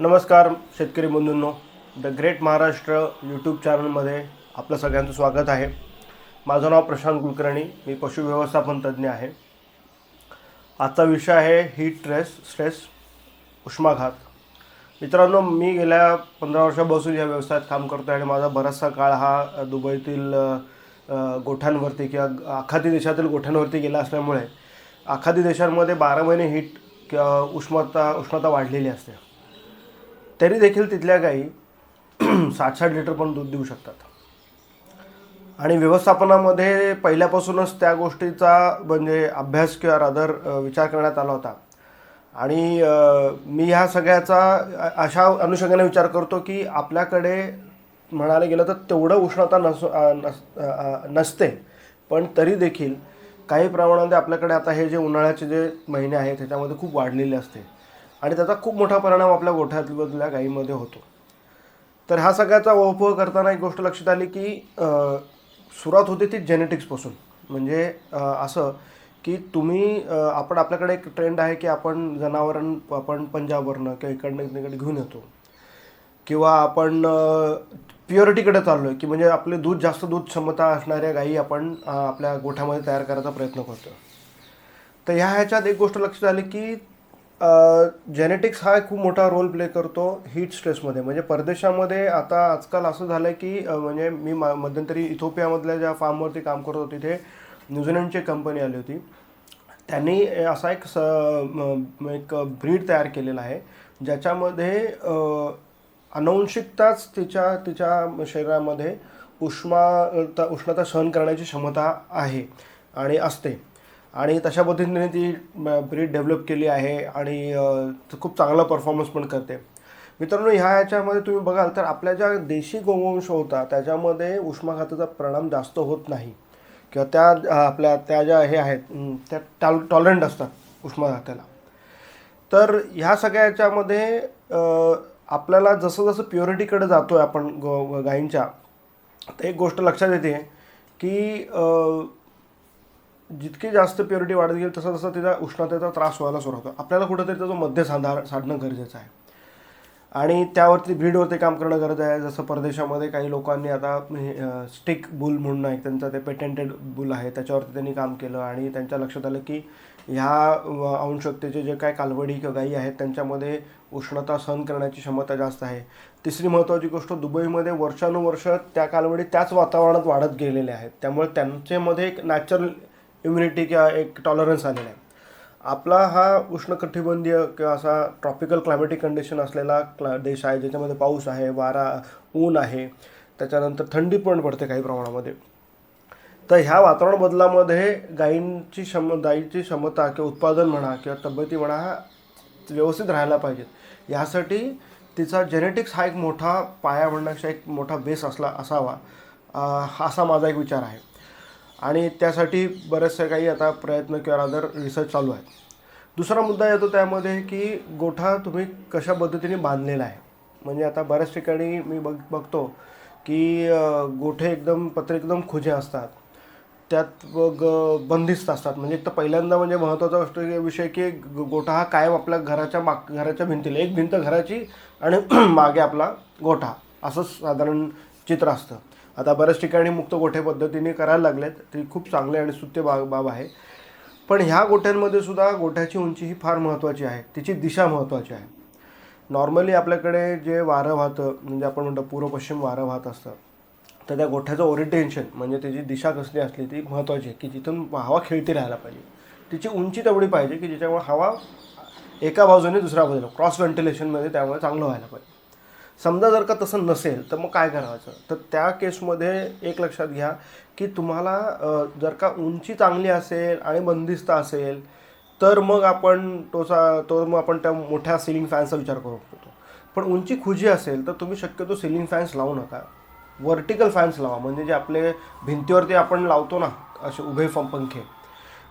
नमस्कार शेतकरी बंधूंनो. द ग्रेट महाराष्ट्र यूट्यूब चॅनलमध्ये आपलं सगळ्यांचं स्वागत आहे. माझं नाव प्रशांत कुलकर्णी मी पशुव्यवस्थापन तज्ज्ञ आहे. आजचा विषय आहे हीट स्ट्रेस स्ट्रेस उष्माघात. मित्रांनो मी गेल्या पंधरा वर्षापासून या व्यवसायात काम करतो आहे आणि माझा बराचसा काळ हा दुबईतील गोठ्यांवरती किंवा आखाती देशातील गोठ्यांवरती गेला असल्यामुळे आखाती देशांमध्ये बारा महिने हीट किंवा उष्णता उष्णता वाढलेली असते. तरी देखील तिथल्या गाई साठ साठ लिटर पण दूध देऊ शकतात. आणि व्यवस्थापनामध्ये पहिल्यापासूनच त्या गोष्टीचा म्हणजे अभ्यास किंवा रादर विचार करण्यात आला होता. आणि मी ह्या सगळ्याचा अशा अनुषंगाने विचार करतो की आपल्याकडे म्हणायला गेलं तर तेवढं उष्णता नस नस नसते. पण तरी देखील काही प्रमाणामध्ये आपल्याकडे आता हे जे उन्हाळ्याचे जे महिने आहेत त्याच्यामध्ये खूप वाढलेले असते. आणि त्याचा खूप मोठा परिणाम आपल्या गोठ्यातल्या गायीमध्ये होतो. तर हा सगळ्याचा ओळख करताना एक गोष्ट लक्षात आली की सुरुवात होते ती जेनेटिक्सपासून म्हणजे असं की तुम्ही आपण आपल्याकडे एक ट्रेंड आहे की आपण जनावरां आपण पंजाबवरनं किंवा इकडनं तिकडे घेऊन येतो. किंवा आपण प्युरिटीकडे चाललो आहे की म्हणजे आपले दूध जास्त दूध क्षमता असणाऱ्या गायी आपण आपल्या गोठ्यामध्ये तयार करायचा प्रयत्न करतो तर ह्या ह्याच्यात एक गोष्ट लक्षात आली की जेनेटिक्स हा खूप मोठा रोल प्ले करतो हीट स्ट्रेसमध्ये म्हणजे परदेशामध्ये आता आजकाल असं झालं आहे की म्हणजे मी मा मध्यंतरी इथोपियामधल्या ज्या फार्मवरती काम करत होतो तिथे न्यूझीलंडची कंपनी आली होती. त्यांनी असा एक स एक ब्रीड तयार केलेला आहे ज्याच्यामध्ये अ, अनुवंशिकताच तिच्या तिच्या शरीरामध्ये उष्मा उष्णता सहन करण्याची क्षमता आहे आणि असते. आणि तशा पद्धतीने ती ब्रीड डेव्हलप केली आहे आणि खूप चांगला परफॉर्मन्स पण करते. मित्रांनो ह्या ह्याच्यामध्ये तुम्ही बघाल तर आपल्या ज्या देशी गोवंश होता त्याच्यामध्ये उष्माघाताचा परिणाम जास्त होत नाही. किंवा त्या आपल्या त्या ज्या हे आहेत त्या टॉल टॉलरंट असतात उष्माघाताला. तर ह्या सगळ्या याच्यामध्ये आपल्याला जसं जसं प्युरिटीकडे जातो आहे आपण गो गायींच्या तर एक गोष्ट लक्षात येते की जितकी जास्त प्युरिटी वाढत गेली तसं तसं त्याचा उष्णतेचा त्रास व्हायला सुरू होतो. आपल्याला कुठंतरी त्याचं मध्य साधा साधणं गरजेचं आहे. आणि त्यावरती ब्रीडवरती काम करणं गरज आहे. जसं परदेशामध्ये काही लोकांनी आता स्टिक बुल म्हणून आहे. त्यांचं ते पेटेंटेड बुल आहे. त्याच्यावरती त्यांनी काम केलं आणि त्यांच्या लक्षात आलं की ह्या अ, जे काय कालवडी किंवा गायी आहेत त्यांच्यामध्ये उष्णता सहन करण्याची क्षमता जास्त आहे. तिसरी महत्त्वाची गोष्ट दुबईमध्ये वर्षानुवर्ष त्या कालवडी त्याच वातावरणात वाढत गेलेल्या आहेत. त्यामुळे त्यांच्यामध्ये एक नॅचरल इम्युनिटी किंवा एक टॉलरन्स आलेला आहे. आपला हा उष्णकटिबंधीय किंवा असा ट्रॉपिकल क्लायमेटिक कंडिशन असलेला क्ला देश आहे ज्याच्यामध्ये पाऊस आहे वारा ऊन आहे त्याच्यानंतर थंडी पण पडते काही प्रमाणामध्ये. तर ह्या वातावरण बदलामध्ये गायींची क्षम गायीची क्षमता किंवा उत्पादन म्हणा किंवा तब्येती म्हणा हा व्यवस्थित राहायला पाहिजेत. यासाठी तिचा जेनेटिक्स हा एक मोठा पाया म्हणण्यापेक्षा एक मोठा बेस असला असावा. असा माझा एक विचार आहे. आणि त्यासाठी बरेचसे काही आता प्रयत्न किंवा रादर रिसर्च चालू आहे दुसरा मुद्दा येतो त्यामध्ये की गोठा तुम्ही कशा पद्धतीने बांधलेला आहे? म्हणजे आता बऱ्याच ठिकाणी मी बघ बघतो की गोठे एकदम पत्रे एकदम खुजे असतात. त्यात ग बंदिस्त असतात. म्हणजे तर पहिल्यांदा म्हणजे महत्त्वाचा गोष्ट विषय की ग- गोठा हा कायम आपल्या घराच्या माग घराच्या भिंतीला एक भिंत घराची आणि मागे आपला गोठा. असं साधारण चित्र असतं. आता बऱ्याच ठिकाणी मुक्त गोठे पद्धतीने करायला लागलेत. ती खूप चांगली आणि सुत्य बा बाब आहे. पण ह्या गोठ्यांमध्ये सुद्धा गोठ्याची उंची ही फार महत्त्वाची आहे. तिची दिशा महत्त्वाची आहे. नॉर्मली आपल्याकडे जे वारं वाहतं म्हणजे आपण म्हणतो पूर्व पश्चिम वारं वाहत असतं तर त्या गोठ्याचं ओरिएंटेशन म्हणजे त्याची दिशा कसली असली ती महत्त्वाची आहे की जिथून हवा खेळती राहायला पाहिजे. तिची उंची तेवढी पाहिजे की ज्याच्यामुळे हवा एका बाजूने दुसऱ्या बाजूला क्रॉस व्हेंटिलेशनमध्ये त्यामुळे चांगलं व्हायला पाहिजे. समजा जर का तसं नसेल तर मग काय करायचं? तर त्या केसमध्ये एक लक्षात घ्या की तुम्हाला जर का उंची चांगली असेल आणि बंदिस्त असेल तर मग आपण तोचा तो मग आपण त्या मोठ्या सिलिंग फॅनचा विचार करू शकतो पण उंची खुजी असेल तर तुम्ही शक्यतो सिलिंग फॅन्स लावू नका. वर्टिकल फॅन्स लावा. म्हणजे जे आपले भिंतीवरती आपण लावतो ना असे उभे फ पंखे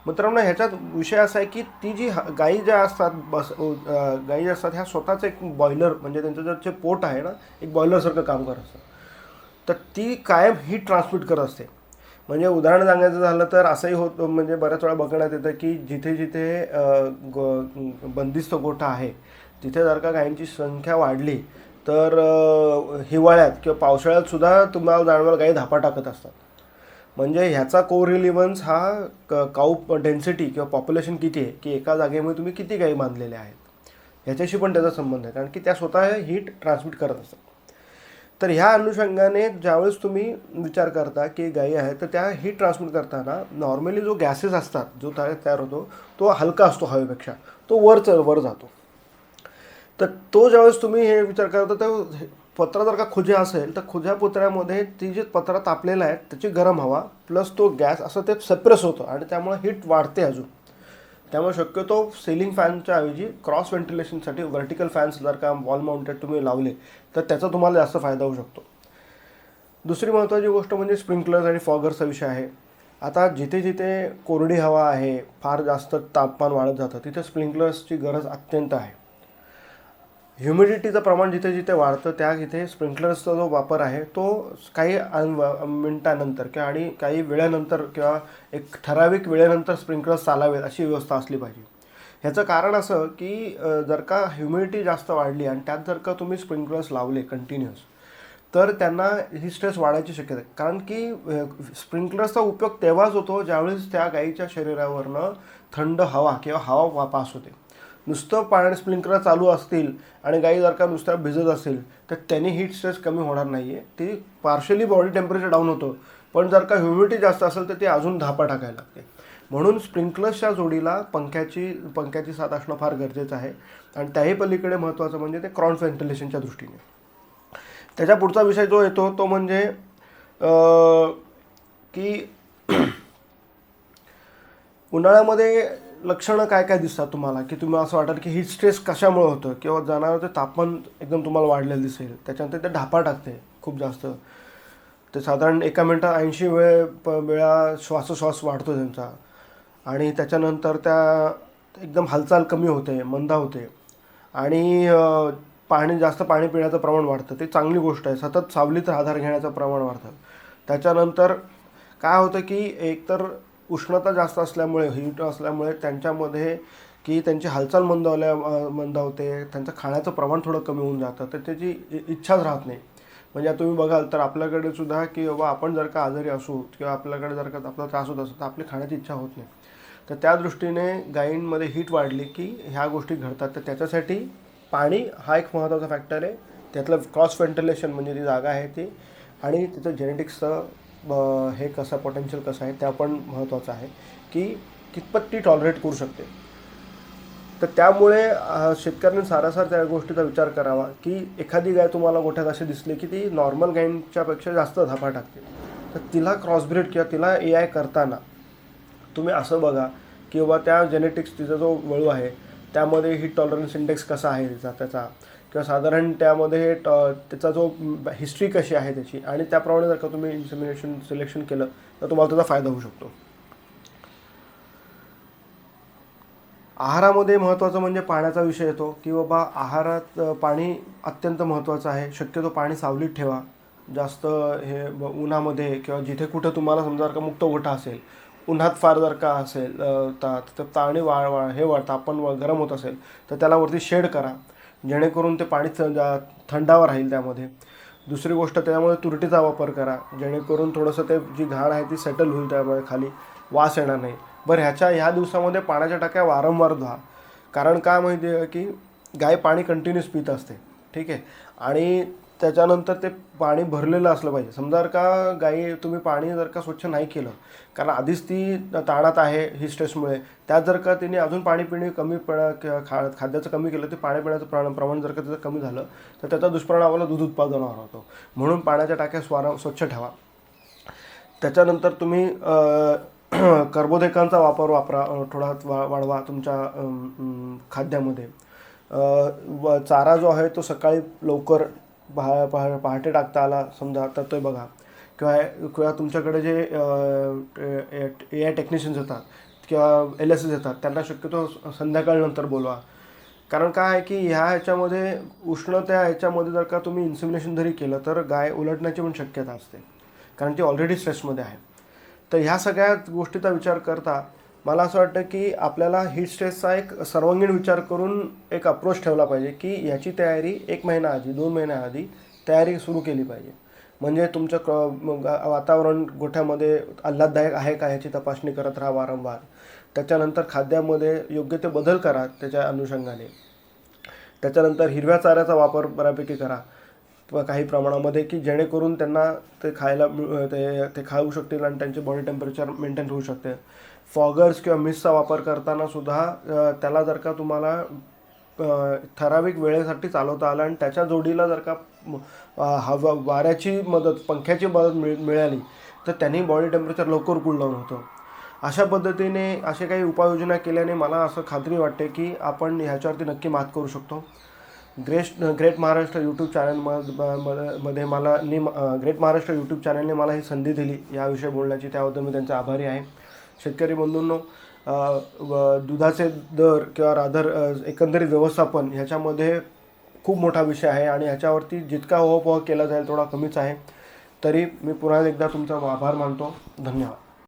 मित्रांनो ह्याच्यात विषय असा आहे की ती जी गाई गायी ज्या असतात बस गाई गायी ज्या असतात ह्या स्वतःच एक बॉयलर म्हणजे त्यांचं जर जे पोट आहे ना एक बॉयलरसारखं काम करत असतं. तर ती कायम ही ट्रान्समिट करत असते. म्हणजे उदाहरण सांगायचं झालं तर असंही होतं म्हणजे बऱ्याच वेळा बघण्यात येतं की जिथे जिथे ग बंदिस्त गोठा आहे तिथे जर का गायींची संख्या वाढली तर हिवाळ्यात किंवा पावसाळ्यात सुद्धा तुम्हाला जाणवायला गायी धापा टाकत असतात. म्हणजे ह्याचा को रिलिव्हन्स हा क काऊ डेन्सिटी किंवा पॉप्युलेशन किती आहे? की एका जागेमध्ये तुम्ही किती गायी बांधलेल्या आहेत? ह्याच्याशी पण त्याचा संबंध आहे. कारण की त्या स्वतः हीट ट्रान्समिट करत असतात. तर ह्या अनुषंगाने ज्यावेळेस तुम्ही विचार करता की गायी आहेत तर त्या हीट ट्रान्समिट करताना नॉर्मली जो गॅसेस असतात जो तयार तयार होतो तो हलका असतो हवेपेक्षा. तो वर वर जातो. तर तो ज्यावेळेस तुम्ही हे विचार करता तर हे पत्रा जर का खुजे असेल तर खुज्या पुतळ्यामध्ये ती जी पत्रा तापलेला आहे त्याची गरम हवा प्लस तो गॅस असं ते सप्रेस होतं आणि त्यामुळे हीट वाढते अजून. त्यामुळे शक्यतो सिलिंग फॅनच्या ऐवजी क्रॉस व्हेंटिलेशनसाठी व्हर्टिकल फॅन्स जर का वॉल माउंटेड तुम्ही लावले तर त्याचा तुम्हाला जास्त फायदा होऊ शकतो. दुसरी महत्त्वाची गोष्ट म्हणजे स्प्रिंकलर्स आणि फॉगर्सचा विषय आहे. आता जिथे जिथे कोरडी हवा आहे फार जास्त तापमान वाढत जातं तिथे स्प्रिंकलर्सची गरज अत्यंत आहे. ह्युमिडिटीचं प्रमाण जिथे जिथे वाढतं त्या इथे स्प्रिंकलर्सचा जो वापर आहे तो काही मिनटानंतर किंवा आणि काही वेळेनंतर किंवा एक ठराविक वेळेनंतर स्प्रिंकलर्स चालावेत अशी व्यवस्था असली पाहिजे. ह्याचं कारण असं की जर का ह्युमिडिटी जास्त वाढली आणि त्यात जर का तुम्ही स्प्रिंकलर्स लावले कंटिन्युअस तर त्यांना ही स्ट्रेस वाढायची शक्यता आहे. कारण की स्प्रिंकलर्सचा उपयोग तेव्हाच होतो ज्यावेळेस त्या गाईच्या शरीरावरनं थंड हवा किंवा हवा वा- पास होते. नुसतं पाण्याने स्प्रिंकलर चालू असतील आणि गाई जर का नुसत्या भिजत असेल तर त्यांनी हीट स्ट्रेस कमी होणार नाही आहे ती पार्शली बॉडी टेम्परेचर डाऊन होतं. पण जर का ह्युमिडिटी जास्त असेल तर ती अजून धापा टाकायला लागते. म्हणून स्प्रिंकलर्सच्या जोडीला पंख्याची पंख्याची साथ असणं फार गरजेचं आहे. आणि त्याही पलीकडे महत्त्वाचं म्हणजे ते क्रॉन व्हेंटिलेशनच्या दृष्टीने. त्याच्या पुढचा विषय जो येतो तो म्हणजे की उन्हाळ्यामध्ये लक्षणं काय काय दिसतात तुम्हाला? की तुम्ही असं वाटेल की ही स्ट्रेस कशामुळे होतं? किंवा जनावरचं तापमान एकदम तुम्हाला वाढलेलं दिसेल. त्याच्यानंतर ते ढापा टाकते खूप जास्त. ते साधारण एका मिनटात ऐंशी वेळ प वेळा श्वासोश्वास वाढतो त्यांचा. आणि त्याच्यानंतर त्या एकदम हालचाल कमी होते मंदा होते. आणि पाणी जास्त पाणी पिण्याचं प्रमाण वाढतं. ते चांगली गोष्ट आहे. सतत सावलीत आधार घेण्याचं प्रमाण वाढतं. त्याच्यानंतर काय होतं की एकतर उष्णता जास्त असल्यामुळे हीट असल्यामुळे त्यांच्यामध्ये की त्यांची हालचाल मंदावल्या मंदावते त्यांचं खाण्याचं प्रमाण थोडं कमी होऊन जातं तर त्याची इ- इच्छाच राहत नाही. म्हणजे आता तुम्ही बघाल तर आपल्याकडे सुद्धा की बाबा आपण जर का आजारी असू किंवा आपल्याकडे जर का आपला त्रास होत असेल तर आपली खाण्याची इच्छा होत नाही. तर त्या दृष्टीने गायींमध्ये हीट वाढली की ह्या गोष्टी घडतात. तर त्याच्यासाठी पाणी हा एक महत्त्वाचा फॅक्टर आहे. त्यातलं क्रॉस व्हेंटिलेशन म्हणजे ती जागा आहे ती आणि त्याचं जेनेटिक्सचं हे कसं पोटेन्शियल कसं आहे त्या पण महत्त्वाचं आहे की कितपत ती टॉलरेट करू शकते. तर त्यामुळे शेतकऱ्यांनी सारासार त्या गोष्टीचा विचार करावा की एखादी गाय तुम्हाला गोठ्यात अशी दिसली की ती नॉर्मल गायींच्यापेक्षा जास्त धापा टाकते. तर तिला क्रॉसब्रीड किंवा तिला ए आय करताना तुम्ही असं बघा की बाबा त्या जेनेटिक्स तिचा जो वळू आहे त्यामध्ये ही टॉलरन्स इंडेक्स कसा आहे तिचा त्याचा. किंवा साधारण त्यामध्ये ट त्याचा जो हिस्ट्री कशी आहे त्याची आणि त्याप्रमाणे जर का तुम्ही इन्सेमिनेशन सिलेक्शन केलं तर तुम्हाला त्याचा फायदा होऊ शकतो. आहारामध्ये महत्त्वाचं म्हणजे पाण्याचा विषय येतो की बाबा आहारात पाणी अत्यंत महत्त्वाचं आहे. शक्यतो पाणी सावलीत ठेवा. जास्त हे उन्हामध्ये किंवा जिथे कुठं तुम्हाला समजा जर का मुक्त ओठा असेल उन्हात फार जर का असेल ता तर पाणी वाळ वाळ हे वाळ आपण गरम होत असेल तर त्याला वरती शेड करा. जेणेकरून ते पाणी थ- जा- थंडावा राहील त्यामध्ये. दुसरी गोष्ट त्यामुळे तुरटीचा वापर करा. जेणेकरून थोडंसं ते जी घाण आहे ती सेटल होईल त्यामुळे खाली. वास येणार नाही. बरं ह्याच्या ह्या दिवसामध्ये पाण्याच्या टाक्या वारंवार धुवा. कारण काय माहिती आहे की गाय पाणी कंटिन्यूस पित असते. ठीक आहे? आणि त्याच्यानंतर ते पाणी भरलेलं असलं पाहिजे. समजा जर का गाई तुम्ही पाणी जर का स्वच्छ नाही केलं कारण आधीच ती ताणात आहे ही स्ट्रेसमुळे त्यात जर का तिने अजून पाणी पिणे कमी पिणं खा खाद्याचं कमी केलं ते पाणी पिण्याचं प्रमाण प्रमाण जर का त्याचं कमी झालं तर त्याचा दुष्परिणाम दूध उत्पादनावर होतो. म्हणून पाण्याच्या टाक्या स्वारा स्वच्छ ठेवा. त्याच्यानंतर तुम्ही कर्बोदेकांचा कर्बोदकांचा वापर वापरा थोडा वा वाढवा तुमच्या खाद्यामध्ये. व चारा जो आहे तो सकाळी लवकर पहा पहा पहाटे टाकता आला समजा तर तो बघा. किंवा किंवा तुमच्याकडे जे ए आय टेक्निशियन्स येतात किंवा एल एस एस येतात त्यांना शक्यतो संध्याकाळनंतर बोलवा. कारण काय आहे की ह्या ह्याच्यामध्ये उष्णत्या ह्याच्यामध्ये जर का तुम्ही इन्सिमिनेशन जरी केलं तर गाय उलटण्याची पण शक्यता असते. कारण ती ऑलरेडी स्ट्रेसमध्ये आहे. तर ह्या सगळ्या गोष्टीचा विचार करता मला असं वाटतं की आपल्याला हिट स्ट्रेसचा एक सर्वांगीण विचार करून एक अप्रोच ठेवला पाहिजे की ह्याची तयारी एक महिना आधी दोन महिन्या आधी तयारी सुरू केली पाहिजे. म्हणजे तुमचं क वातावरण गोठ्यामध्ये आल्हाददायक आहे का ह्याची तपासणी करत राहा वारंवार. त्याच्यानंतर खाद्यामध्ये योग्य ते बदल करा त्याच्या अनुषंगाने. त्याच्यानंतर हिरव्या चाऱ्याचा वापर बऱ्यापैकी करा. काही प्रमाणामध्ये की जेणेकरून त्यांना ते खायला ते ते खाऊ शकतील आणि त्यांचे बॉडी टेम्परेचर मेंटेन होऊ शकते. फॉगर्स किंवा मिसचा वापर करताना सुद्धा त्याला जर का तुम्हाला ठराविक वेळेसाठी चालवता आलं आणि त्याच्या जोडीला जर का हवा वाऱ्याची मदत पंख्याची मदत मिळ मिळाली तर त्यांनी बॉडी टेम्परेचर लवकर कूल डाऊन होतं. अशा पद्धतीने असे काही उपाययोजना केल्याने मला असं खात्री वाटते की आपण ह्याच्यावरती नक्की मात करू शकतो. ग्रेट ग्रेट महाराष्ट्र यूट्यूब चॅनलमध्ये मला नी ग्रेट महाराष्ट्र यूट्यूब चॅनलने मला ही संधी दिली. याविषयी बोलण्याची त्याबद्दल मी त्यांचा आभारी आहे. शेतकरी बंधूंनो व दुधाचे दर किंवा रादर एकंदरीत व्यवस्थापन ह्याच्यामध्ये खूप मोठा विषय आहे आणि ह्याच्यावरती जितका ओहापोह केला जाईल तेवढा कमीच आहे. तरी मी पुन्हा एकदा तुमचा आभार मानतो. धन्यवाद.